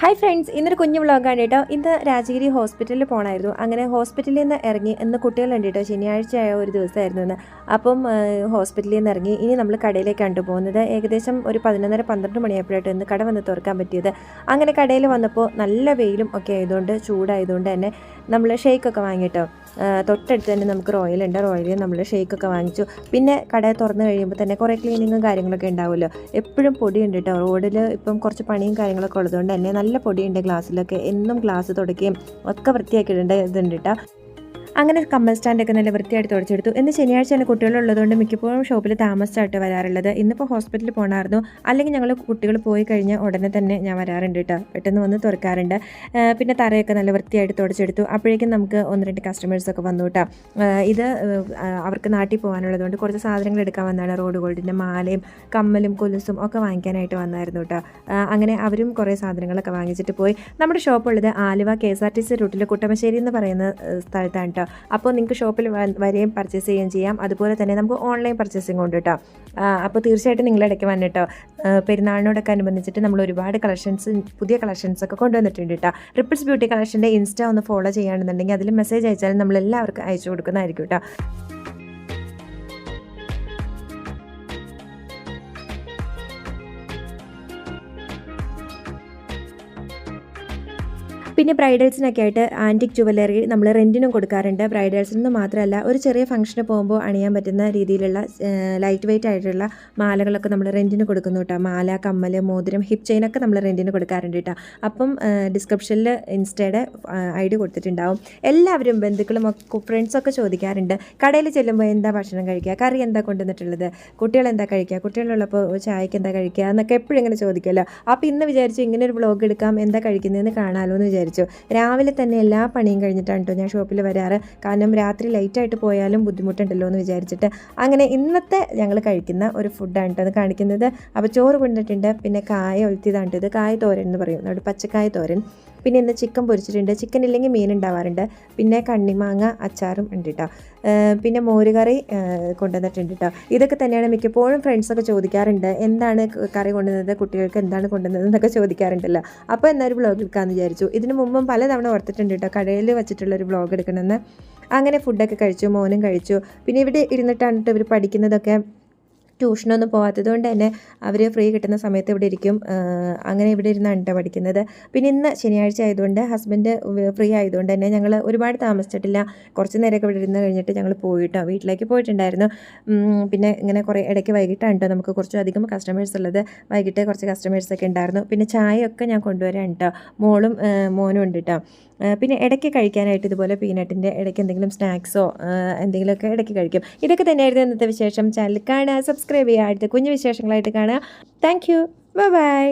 Hi friends ഇന്നൊരു കുഞ്ഞു വ്ളോഗാണ് കേട്ടോ. ഇന്ന് രാജഗിരി ഹോസ്പിറ്റലിൽ പോകണമായിരുന്നു അങ്ങനെ ഹോസ്പിറ്റലിൽ നിന്ന് ഇറങ്ങി. ഇന്ന് കുട്ടികളുണ്ട് കേട്ടോ. ശനിയാഴ്ച ആയ ഒരു ദിവസമായിരുന്നു ഇന്ന്. അപ്പം ഹോസ്പിറ്റലിൽ നിന്ന് ഇറങ്ങി. ഇനി നമ്മൾ കടയിലേക്കാണ് പോകുന്നത്. ഏകദേശം ഒരു പതിനൊന്നര പന്ത്രണ്ട് മണിയായപ്പോഴായിട്ട് ഇന്ന് കട വന്ന് തുറക്കാൻ പറ്റിയത്. അങ്ങനെ കടയിൽ വന്നപ്പോൾ നല്ല വെയിലും ഒക്കെ ആയതുകൊണ്ട് ചൂടായതുകൊണ്ട് തന്നെ നമ്മൾ ഷേക്കൊക്കെ വാങ്ങിയിട്ടോ തൊട്ടടുത്ത് തന്നെ നമുക്ക് റോയൽ ഉണ്ട്. റോയലിൽ നമ്മൾ ഷേക്കൊക്കെ വാങ്ങിച്ചു. പിന്നെ കട തുറന്നു കഴിയുമ്പോൾ തന്നെ കുറേ ക്ലീനിങ്ങും കാര്യങ്ങളൊക്കെ ഉണ്ടാവുമല്ലോ. എപ്പോഴും പൊടിയുണ്ട് കേട്ടോ. റോഡിൽ ഇപ്പം കുറച്ച് പണിയും കാര്യങ്ങളൊക്കെ ഉള്ളതുകൊണ്ട് തന്നെ നല്ല പൊടിയുണ്ട് ഗ്ലാസ്സിലൊക്കെ. എന്നും ഗ്ലാസ് തുടയ്ക്കുകയും ഒക്കെ വൃത്തിയാക്കിയിടേണ്ട ഇതുണ്ട് കേട്ടോ അങ്ങനെ കമ്മൽ സ്റ്റാൻഡൊക്കെ നല്ല വൃത്തിയായിട്ട് തുടച്ചെടുത്തു. ഇന്ന് ശനിയാഴ്ച തന്നെ കുട്ടികളുള്ളതുകൊണ്ട് മിക്കപ്പോഴും ഷോപ്പിൽ താമസിച്ചായിട്ട് വരാറുള്ളത്. ഇന്നിപ്പോൾ ഹോസ്പിറ്റലിൽ പോകണമായിരുന്നു അല്ലെങ്കിൽ ഞങ്ങൾ കുട്ടികൾ പോയി കഴിഞ്ഞാൽ ഉടനെ തന്നെ ഞാൻ വരാറുണ്ട് കേട്ടോ പെട്ടെന്ന് വന്ന് തുറക്കാറുണ്ട്. പിന്നെ തറയൊക്കെ നല്ല വൃത്തിയായിട്ട് തുടച്ചെടുത്തു. അപ്പോഴേക്കും നമുക്ക് ഒന്ന് രണ്ട് കസ്റ്റമേഴ്സൊക്കെ വന്നു കേട്ടോ ഇത് അവർക്ക് നാട്ടിൽ പോകാനുള്ളതുകൊണ്ട് കുറച്ച് സാധനങ്ങൾ എടുക്കാൻ വന്നതാണ്. റോഡ് ഗോൾഡിന്റെ മാലയും കമ്മലും കൊലുസും ഒക്കെ വാങ്ങിക്കാനായിട്ട് വന്നായിരുന്നു കേട്ടോ അങ്ങനെ അവരും കുറേ സാധനങ്ങളൊക്കെ വാങ്ങിച്ചിട്ട് പോയി. നമ്മുടെ ഷോപ്പുള്ളത് Aluva K S R T C റൂട്ടിൽ കുട്ടമശ്ശേരി എന്ന് പറയുന്ന സ്ഥലത്താണ് കേട്ടോ അപ്പോൾ നിങ്ങൾക്ക് ഷോപ്പിൽ വരെയും പർച്ചേസ് ചെയ്യുകയും ചെയ്യാം. അതുപോലെ തന്നെ നമുക്ക് ഓൺലൈൻ പർച്ചേസിംഗ് ഉണ്ട് കേട്ടോ അപ്പോൾ തീർച്ചയായിട്ടും നിങ്ങൾ ഇടയ്ക്ക് വന്നിട്ടോ പെരുന്നാളിനോടൊക്കെ അനുബന്ധിച്ചിട്ട് നമ്മൾ ഒരുപാട് കളക്ഷൻസ് പുതിയ കളക്ഷൻസ് ഒക്കെ കൊണ്ടുവന്നിട്ടുണ്ട് കേട്ടോ റിപ്പിൾസ് ബ്യൂട്ടി കളക്ഷന്റെ ഇൻസ്റ്റ ഒന്ന് ഫോളോ ചെയ്യുകയാണെന്നുണ്ടെങ്കിൽ അതിൽ മെസ്സേജ് അയച്ചാൽ നമ്മൾ എല്ലാവർക്കും അയച്ചു കൊടുക്കുന്നതായിരിക്കും കേട്ടോ പിന്നെ ബ്രൈഡൽസിനൊക്കെ ആയിട്ട് ആന്റിക് ജുവലറി നമ്മൾ റെന്റിനും കൊടുക്കാറുണ്ട്. ബ്രൈഡൽസിന് മാത്രമല്ല ഒരു ചെറിയ ഫംഗ്ഷന് പോകുമ്പോൾ അണിയാൻ പറ്റുന്ന രീതിയിലുള്ള ലൈറ്റ് വെയിറ്റ് ആയിട്ടുള്ള മാലകളൊക്കെ നമ്മൾ റെന്റിന് കൊടുക്കുന്നു കേട്ടോ മാല കമ്മൽ മോതിരം ഹിപ്പ് ചെയിനൊക്കെ നമ്മൾ റെന്റിന് കൊടുക്കാറുണ്ട് കേട്ടോ അപ്പം ഡിസ്ക്രിപ്ഷനിൽ ഇൻസ്റ്റയുടെ ഐ ഡി കൊടുത്തിട്ടുണ്ടാവും. എല്ലാവരും ബന്ധുക്കളും ഒക്കെ ഫ്രണ്ട്സൊക്കെ ചോദിക്കാറുണ്ട്. കടയിൽ ചെല്ലുമ്പോൾ എന്താ ഭക്ഷണം കഴിക്കുക? കറി എന്താ കൊണ്ടുവന്നിട്ടുള്ളത്? കുട്ടികൾ എന്താ കഴിക്കുക? കുട്ടികളുള്ളപ്പോൾ ചായക്ക് എന്താ കഴിക്കുക? എന്നൊക്കെ എപ്പോഴും ഇങ്ങനെ ചോദിക്കുമല്ലോ അപ്പോൾ ഇന്ന് വിചാരിച്ചു ഇങ്ങനെ ഒരു വ്ളോഗ് എടുക്കാം. എന്താ കഴിക്കുന്നതെന്ന് കാണാമല്ലോ എന്ന് വിചാരിച്ചു. രാവിലെ തന്നെ എല്ലാ പണിയും കഴിഞ്ഞിട്ടാണ് കേട്ടോ ഞാൻ ഷോപ്പിൽ വരാറ്. കാരണം രാത്രി ലൈറ്റായിട്ട് പോയാലും ബുദ്ധിമുട്ടുണ്ടല്ലോ എന്ന് വിചാരിച്ചിട്ട് അങ്ങനെ ഇന്നത്തെ ഞങ്ങൾ കഴിക്കുന്ന ഒരു ഫുഡാണ് കേട്ടോ അത് കാണിക്കുന്നത്. അപ്പോൾ ചോറ് കൊണ്ടിട്ടുണ്ട്. പിന്നെ കായ ഒഴുത്തിയതാണ് ഇത്. കായ തോരൻ എന്ന് പറയും. നമ്മുടെ പച്ചക്കായ തോരൻ. പിന്നെ ഇന്ന് ചിക്കൻ പൊരിച്ചിട്ടുണ്ട്. ചിക്കൻ ഇല്ലെങ്കിൽ മീൻ ഉണ്ടാവാറുണ്ട്. പിന്നെ കണ്ണിമാങ്ങ അച്ചാറും ഉണ്ട് കേട്ടോ പിന്നെ മോരുകറി കൊണ്ടുവന്നിട്ടുണ്ട് കേട്ടോ ഇതൊക്കെ തന്നെയാണ് മിക്കപ്പോഴും ഫ്രണ്ട്സൊക്കെ ചോദിക്കാറുണ്ട്. എന്താണ് കറി കൊണ്ടുവന്നത്? കുട്ടികൾക്ക് എന്താണ് കൊണ്ടുവന്നത് എന്നൊക്കെ ചോദിക്കാറുണ്ടല്ലോ. അപ്പോൾ എന്നൊരു ബ്ലോഗ് എടുക്കാമെന്ന് വിചാരിച്ചു. ഇതിന് മുമ്പും പലതവണ ഓർത്തിട്ടുണ്ട് കേട്ടോ കടയിൽ വെച്ചിട്ടുള്ളൊരു ബ്ലോഗ് എടുക്കണമെന്ന്. അങ്ങനെ ഫുഡൊക്കെ കഴിച്ചു മോനും കഴിച്ചു. പിന്നെ ഇവിടെ ഇരുന്നിട്ടാണ് ഇവർ പഠിക്കുന്നതൊക്കെ. ട്യൂഷനൊന്നും പോകാത്തത് കൊണ്ട് തന്നെ അവർ ഫ്രീ കിട്ടുന്ന സമയത്ത് ഇവിടെ ഇരിക്കും. അങ്ങനെ ഇവിടെ ഇരുന്നാണ് കേട്ടോ പഠിക്കുന്നത്. പിന്നെ ഇന്ന് ശനിയാഴ്ച ആയതുകൊണ്ട് ഹസ്ബൻഡ് ഫ്രീ ആയതുകൊണ്ട് തന്നെ ഞങ്ങൾ ഒരുപാട് താമസിച്ചിട്ടില്ല. കുറച്ച് നേരമൊക്കെ ഇവിടെ ഇരുന്ന് കഴിഞ്ഞിട്ട് ഞങ്ങൾ പോയിട്ടോ വീട്ടിലേക്ക് പോയിട്ടുണ്ടായിരുന്നു. പിന്നെ ഇങ്ങനെ കുറേ ഇടയ്ക്ക് വൈകിട്ടാണ് കേട്ടോ നമുക്ക് കുറച്ചധികം കസ്റ്റമേഴ്സ് ഉള്ളത്. വൈകിട്ട് കുറച്ച് കസ്റ്റമേഴ്സൊക്കെ ഉണ്ടായിരുന്നു. പിന്നെ ചായയൊക്കെ ഞാൻ കൊണ്ടുവരാൻ കേട്ടോ മോളും മോനും ഉണ്ട് കേട്ടോ പിന്നെ ഇടയ്ക്ക് കഴിക്കാനായിട്ട് ഇതുപോലെ പീനട്ടിന്റെ ഇടയ്ക്ക് എന്തെങ്കിലും സ്നാക്സോ എന്തെങ്കിലുമൊക്കെ ഇടയ്ക്ക് കഴിക്കും. ഇതൊക്കെ തന്നെയായിരുന്നു ഇന്നത്തെ വിശേഷം. ചാനൽ കാണുക സബ്സ്ക്രൈബ് ചെയ്യുക അടുത്ത കുഞ്ഞു വിശേഷങ്ങളായിട്ട് കാണുക താങ്ക് യു ബൈ